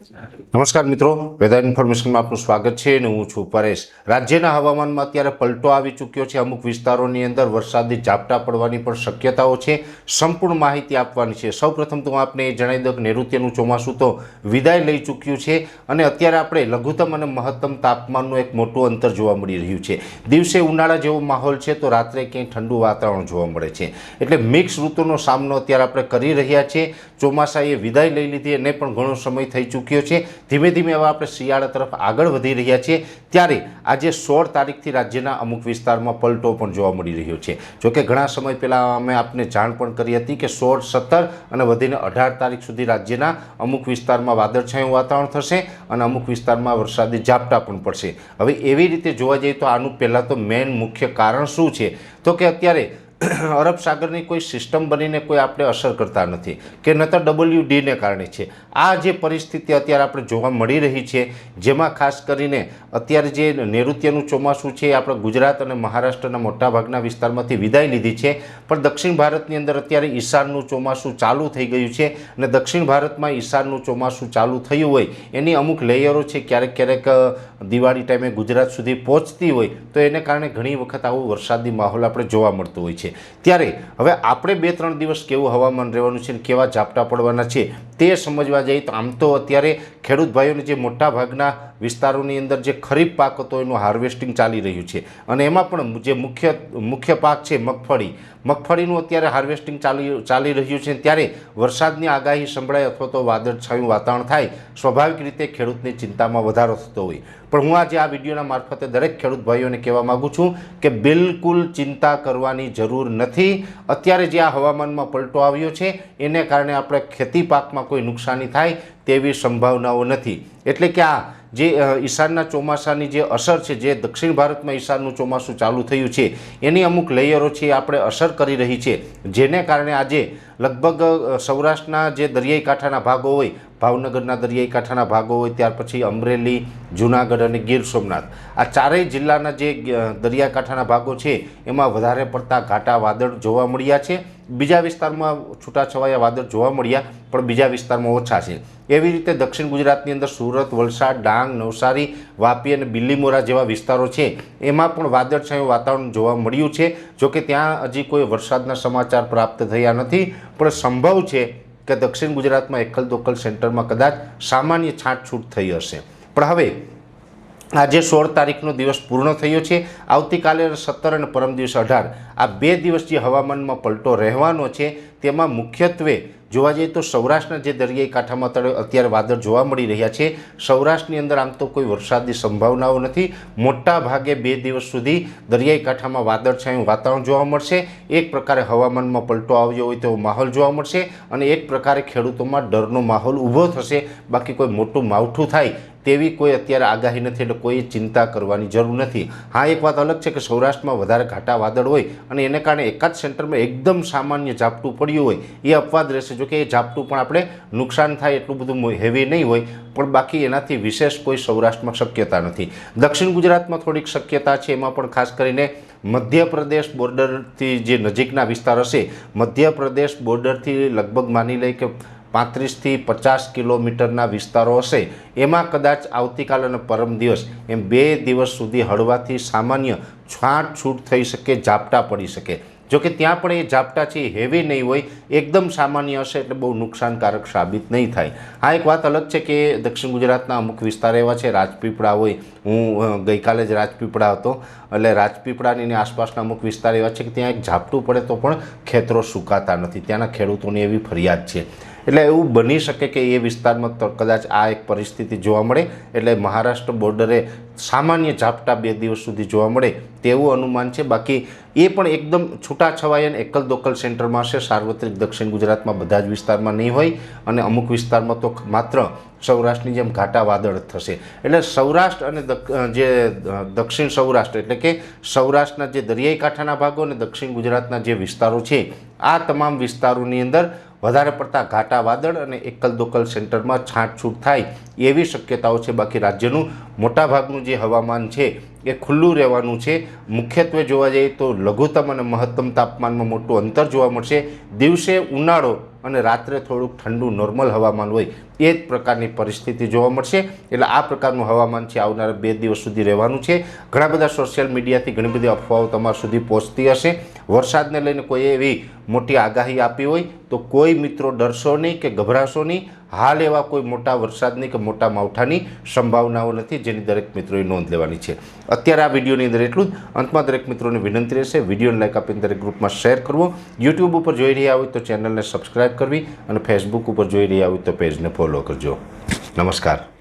નમસ્કાર મિત્રો, વેધર ઇન્ફોર્મેશનમાં આપનું સ્વાગત છે અને હું છું પરેશ. રાજ્યના હવામાનમાં અત્યારે પલટો આવી ચૂક્યો છે. અમુક વિસ્તારોની અંદર વરસાદી ઝાપટા પડવાની પણ શક્યતાઓ છે. સંપૂર્ણ માહિતી આપવાની છે. સૌપ્રથમ તો હું આપને એ જણાવી દઉં કે નૈઋત્યનું ચોમાસું તો વિદાય લઈ ચૂક્યું છે અને અત્યારે આપણે લઘુત્તમ અને મહત્તમ તાપમાનનું એક મોટું અંતર જોવા મળી રહ્યું છે. દિવસે ઉનાળા જેવો માહોલ છે તો રાત્રે ક્યાંય ઠંડુ વાતાવરણ જોવા મળે છે. એટલે મિક્સ ઋતુનો સામનો અત્યારે આપણે કરી રહ્યા છીએ ચોમાસાએ વિદાય લઈ લીધી એને પણ ઘણો સમય થઈ ચૂક્યો છે. ધીમે ધીમે હવે આપણે શિયાળા તરફ આગળ વધી રહ્યા છીએ. ત્યારે આજે સોળ તારીખથી રાજ્યના અમુક વિસ્તારમાં પલટો પણ જોવા મળી રહ્યો છે. જોકે ઘણા સમય પહેલાં અમે આપને જાણ પણ કરી હતી કે સોળ, સત્તર અને વધીને અઢાર તારીખ સુધી રાજ્યના અમુક વિસ્તારમાં વાદળછાયું વાતાવરણ થશે અને અમુક વિસ્તારમાં વરસાદી ઝાપટા પણ પડશે. હવે એવી રીતે જોવા જઈએ તો આનું પહેલાં તો મેઇન મુખ્ય કારણ શું છે? તો કે અત્યારે અરબ સાગરની કોઈ સિસ્ટમ બનીને કોઈ આપણે અસર કરતા નથી કે ન તો ડબલ્યુ ડીને કારણે છે. આ જે પરિસ્થિતિ અત્યારે આપણે જોવા મળી રહી છે, જેમાં ખાસ કરીને અત્યારે જે નૈઋત્યનું ચોમાસું છે એ આપણે ગુજરાત અને મહારાષ્ટ્રના મોટાભાગના વિસ્તારમાંથી વિદાય લીધી છે. પણ દક્ષિણ ભારતની અંદર અત્યારે ઈશાનનું ચોમાસું ચાલુ થઈ ગયું છે અને દક્ષિણ ભારતમાં ઈશાનનું ચોમાસું ચાલુ થયું હોય, એની અમુક લેયરો છે ક્યારેક ક્યારેક દિવાળી ટાઈમે ગુજરાત સુધી પહોંચતી હોય, તો એને કારણે ઘણી વખત આવું વરસાદી માહોલ આપણે જોવા મળતો હોય છે. ત્યારે હવે આપણે બે ત્રણ દિવસ કેવું હવામાન રહેવાનું છે અને કેવા ઝાપટા પડવાના છે તે સમજવા જઈએ તો આમ તો અત્યારે ખેડૂત ભાઈઓને જે મોટા ભાગના વિસ્તારોની અંદર જે ખરીફ પાક હતો એનું હાર્વેસ્ટિંગ ચાલી રહ્યું છે. અને એમાં પણ જે મુખ્ય મુખ્ય પાક છે મગફળી. મગફળીનું અત્યારે હાર્વેસ્ટિંગ ચાલી ચાલી રહ્યું છે ત્યારે વરસાદની આગાહી સંભળાય અથવા તો વાદળછાયું વાતાવરણ થાય. સ્વાભાવિક રીતે ખેડૂતની ચિંતામાં વધારો થતો હોય. પણ હું આજે આ વિડીયોના મારફતે દરેક ખેડૂત ભાઈઓને કહેવા માગું છું કે બિલકુલ ચિંતા કરવાની જરૂર નથી. અત્યારે જે આ હવામાનમાં પલટો આવ્યો છે, એને કારણે આપણે ખેતી પાકમાં કોઈ નુકસાની થાય તેવી સંભાવનાઓ નથી. એટલે કે આ જે ઈશાનના ચોમાસાની જે અસર છે, જે દક્ષિણ ભારતમાં ઈશાનનું ચોમાસું ચાલુ થયું છે, એની અમુક લેયરો છે આપણે અસર કરી રહી છે, જેને કારણે આજે લગભગ સૌરાષ્ટ્રના જે દરિયાઈ કાંઠાના ભાગો હોય, ભાવનગરના દરિયાઈ કાંઠાના ભાગો હોય, ત્યાર પછી અમરેલી, જૂનાગઢ અને ગીર સોમનાથ, આ ચારેય જિલ્લાના જે દરિયાકાંઠાના ભાગો છે, એમાં વધારે પડતા ઘાટા વાદળ જોવા મળ્યા છે બીજા વિસ્તારમાં છૂટાછવાયા વાદળ જોવા મળ્યા, પણ બીજા વિસ્તારમાં ઓછા છે. એવી રીતે દક્ષિણ ગુજરાતની અંદર સુરત, વલસાડ, ડાંગ, નવસારી, વાપી અને બિલ્લીમોરા જેવા વિસ્તારો છે. એમાં પણ વાદળછાયું વાતાવરણ જોવા મળ્યું છે. જોકે ત્યાં હજી કોઈ વરસાદના સમાચાર પ્રાપ્ત થયા નથી. પણ સંભવ છે કે દક્ષિણ ગુજરાતમાં એકલ દોકલ સેન્ટરમાં કદાચ સામાન્ય છાંટછૂટ થઈ હશે. પણ હવે આજે સોળ તારીખનો દિવસ પૂર્ણ થયો છે. આવતીકાલે સત્તર અને પરમ દિવસ અઢાર. આ બે દિવસ જે હવામાનમાં પલટો રહેવાનો છે. તેમાં મુખ્યત્વે જોવા જઈએ તો સૌરાષ્ટ્રના જે દરિયાઈ કાંઠામાં તળે અત્યારે વાદળ જોવા મળી રહ્યા છે. સૌરાષ્ટ્રની અંદર આમ તો કોઈ વરસાદની સંભાવનાઓ નથી. મોટા ભાગે બે દિવસ સુધી દરિયાઈ કાંઠામાં વાદળછાયું વાતાવરણ જોવા મળશે. એક પ્રકારે હવામાનમાં પલટો આવ્યો હોય તેવો માહોલ જોવા મળશે અને એક પ્રકારે ખેડૂતોમાં ડરનો માહોલ ઊભો થશે. બાકી કોઈ મોટું માવઠું થાય તેવી કોઈ અત્યારે આગાહી નથી એટલે કોઈ ચિંતા કરવાની જરૂર નથી. હા, એક વાત અલગ છે કે સૌરાષ્ટ્રમાં વધારે ઘાટા વાદળ હોય અને એને કારણે એકાદ સેન્ટરમાં એકદમ સામાન્ય ઝાપટું પડ્યું હોય, એ અપવાદ રહેશે. જોકે એ ઝાપટું પણ આપણે નુકસાન થાય એટલું બધું હેવી નહીં હોય, પણ બાકી એનાથી વિશેષ કોઈ સૌરાષ્ટ્રમાં શક્યતા નથી. દક્ષિણ ગુજરાતમાં થોડીક શક્યતા છે, એમાં પણ ખાસ કરીને મધ્યપ્રદેશ બોર્ડરથી જે નજીકના વિસ્તાર હશે, મધ્યપ્રદેશ બોર્ડરથી લગભગ માની લઈ કે પાંત્રીસથી પચાસ કિલોમીટરના વિસ્તારો હશે. એમાં કદાચ આવતીકાલ અને પરમ દિવસ એમ બે દિવસ સુધી હળવાથી સામાન્ય છાંટછૂટ થઈ શકે, ઝાપટા પડી શકે. જોકે ત્યાં પણ એ ઝાપટા છે, એ હેવી નહીં હોય, એકદમ સામાન્ય હશે એટલે બહુ નુકસાનકારક સાબિત નહીં થાય. આ એક વાત અલગ છે કે દક્ષિણ ગુજરાતના અમુક વિસ્તાર એવા છે, રાજપીપળા હોય. હું ગઈકાલે જ રાજપીપળા હતો. એટલે રાજપીપળાની આસપાસના અમુક વિસ્તાર એવા છે કે ત્યાં એક ઝાપટું પડે તો પણ ખેતરો સુકાતા નથી. ત્યાંના ખેડૂતોની એવી ફરિયાદ છે. એટલે એવું બની શકે કે એ વિસ્તારમાં કદાચ આ એક પરિસ્થિતિ જોવા મળે. એટલે મહારાષ્ટ્ર બોર્ડરે સામાન્ય ઝાપટા બે દિવસ સુધી જોવા મળે તેવું અનુમાન છે. બાકી એ પણ એકદમ છૂટાછવાયા અને એકલ દોકલ સેન્ટરમાં હશે. સાર્વત્રિક દક્ષિણ ગુજરાતમાં બધા જ વિસ્તારમાં નહીં હોય અને અમુક વિસ્તારમાં તો માત્ર સૌરાષ્ટ્રની જેમ ઘાટા વાદળ થશે. એટલે સૌરાષ્ટ્ર અને જે દક્ષિણ સૌરાષ્ટ્ર એટલે કે સૌરાષ્ટ્રના જે દરિયાઈ કાંઠાના ભાગો અને દક્ષિણ ગુજરાતના જે વિસ્તારો છે, આ તમામ વિસ્તારોની અંદર વધારે પડતા ઘાટા વાદળ અને એકલ દોકલ સેન્ટરમાં છાંટછૂટ થાય એવી શક્યતાઓ છે. બાકી રાજ્યનું મોટાભાગનું જે હવામાન છે એ ખુલ્લું રહેવાનું છે. મુખ્યત્વે જોવા જઈએ તો લઘુત્તમ અને મહત્તમ તાપમાનમાં મોટું અંતર જોવા મળશે. દિવસે ઉનાળો અને રાત્રે થોડુંક ઠંડુ નોર્મલ હવામાન હોય એ જ પ્રકારની પરિસ્થિતિ જોવા મળશે. એટલે આ પ્રકારનું હવામાન છે આવનારા બે દિવસ સુધી રહેવાનું છે. ઘણા બધા સોશિયલ મીડિયાથી ઘણી બધી અફવાઓ તમારા સુધી પહોંચતી હશે. વરસાદને લઈને કોઈ એવી મોટી આગાહી આપી હોય તો કોઈ મિત્રો ડરશો નહીં કે ગભરાશો નહીં. હાલ એવા કોઈ મોટા વરસાદની કે મોટા માવઠાની સંભાવનાઓ નથી, જેની દરેક મિત્રોએ નોંધ લેવાની છે. અત્યારે આ વિડીયોની અંદર એટલું જ. અંતમાં દરેક મિત્રોને વિનંતી રહેશે, વિડીયોને લાઈક આપીને દરેક ગ્રુપમાં શેર કરવો. યુટ્યુબ ઉપર જોઈ રહ્યા હોય તો ચેનલને સબસ્ક્રાઈબ કરવી અને ફેસબુક ઉપર જોઈ રહ્યા હોય તો પેજને ફોલો કરજો. નમસ્કાર.